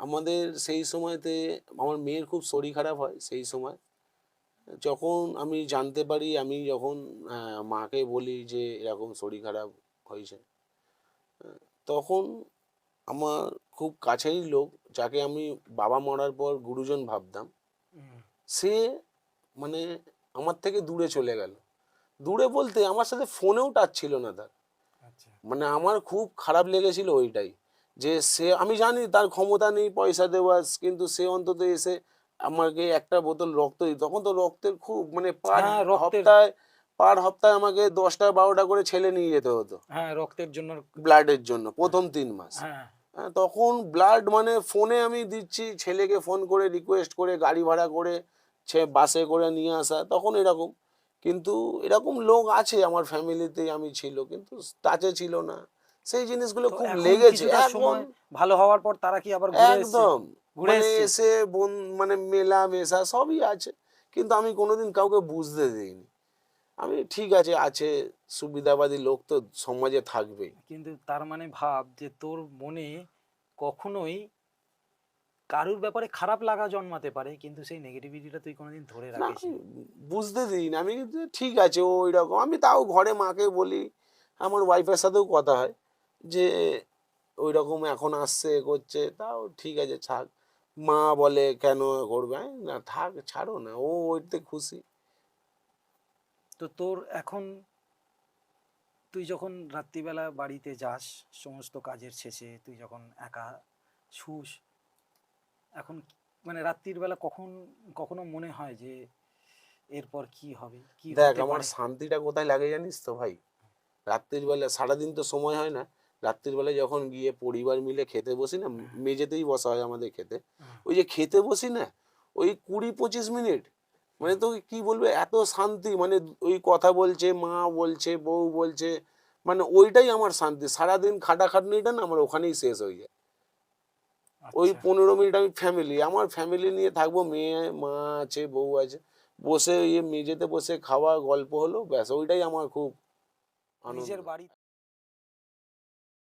আমাদের সেই সময়তে আমার মেয়ের খুব শরীর খারাপ হয় সেই সময়। যখন আমি জানতে পারি আমি যখন মাকে বলি যে এরকম শরীর খারাপ হয়েছে তখন আমার খুব কাছেরই লোক যাকে আমি বাবা মরার পর গুরুজন ভাবতাম সে মানে আমার থেকে দূরে চলে গেল। দূরে বলতে আমার সাথে ফোনেও টাচ ছিল না তার। আচ্ছা। মানে আমার খুব খারাপ লেগেছিল ওইটাই। যে সে আমি জানি তার ক্ষমতা নেই পয়সা দেওয়ার কিন্তু সে অন্তত এসে আমাকে একটা বোতল রক্ত দিত। তখন তো রক্তের খুব মানে পার হ্যাঁ, হপ্তায় পার হপ্তাহে আমাকে দশটা বারোটা করে ছেলে নিয়ে যেতে হতো। হ্যাঁ রক্তের জন্য ব্লাডের জন্য প্রথম তিন মাস। হ্যাঁ। হ্যাঁ, তখন ব্লাড মানে ফোনে আমি দিচ্ছি ছেলেকে ফোন করে রিকোয়েস্ট করে গাড়ি ভাড়া করে সে বাসে করে নিয়ে আসা তখন এরকম। কিন্তু এরকম লোক আছে আমার ফ্যামিলিতে আমি ছিল কিন্তু টাচে ছিল না। সেই জিনিসগুলো খুব লেগেছে। এখন সময় ভালো হওয়ার পর তারা কি আবার একদম। ঘুরে মানে এসে বোন মানে মেলা মেশা সবই আছে। কিন্তু আমি কোনোদিন কাউকে বুঝতে দিইনি। আমি ঠিক আছে আছে সুবিধাবাদী লোক তো সমাজে থাকবেই। কিন্তু তার মানে ভাব যে তোর মনে কখনোই কারুর ব্যাপারে খারাপ লাগা জন্মাতে পারে কিন্তু সেই নেগেটিভিটিটা তুই কোনোদিন ধরে রাখিস বুঝতে দিই না আমি ঠিক আছে ও রকম আমি তাও ঘরে মাকে বলি আমার ওয়াইফের সাথেও কথা হয়। যে ওই রকম এখন আসছে করছে তাও ঠিক আছে থাক। মা বলে কেন করবে? না থাক ছাড়ো না ও ওইতে খুশি। তো তোর এখন তুই যখন রাত্রিবেলা বাড়িতে যাস সমস্ত কাজের শেষে তুই যখন একা শুস এখন মানে রাত্রির বেলা কখন কখনো মনে হয় যে এরপর কি হবে কি দেখ আমার শান্তিটা কোথায় লাগে জানিস তো ভাই? রাত্রির বেলা সারাদিন তো সময় হয় না। রাত্রির বেলায় যখন গিয়ে পরিবার মিলে খেতে বসি না মেঝেতেই বসা হয় আমাদের খেতে। ওই যে খেতে বসি না ওই কুড়ি পঁচিশ মিনিট মানে তো কি বলবে এত শান্তি মানে ওই কথা বলছে মা বলছে বউ বলছে মানে ওইটাই আমার শান্তি। সারাদিন খাটাখাটনিটা না আমার ওখানেই শেষ হয়ে যায়। ওই আচ্ছা। পনেরো মিনিট আমি ফ্যামিলি আমার ফ্যামিলি নিয়ে থাকব মেয়ে মা আছে বউ আছে বসে ইয়ে মেঝেতে বসে খাওয়া গল্প হলো ব্যাস ওইটাই আমার খুব আনন্দ। বাড়ি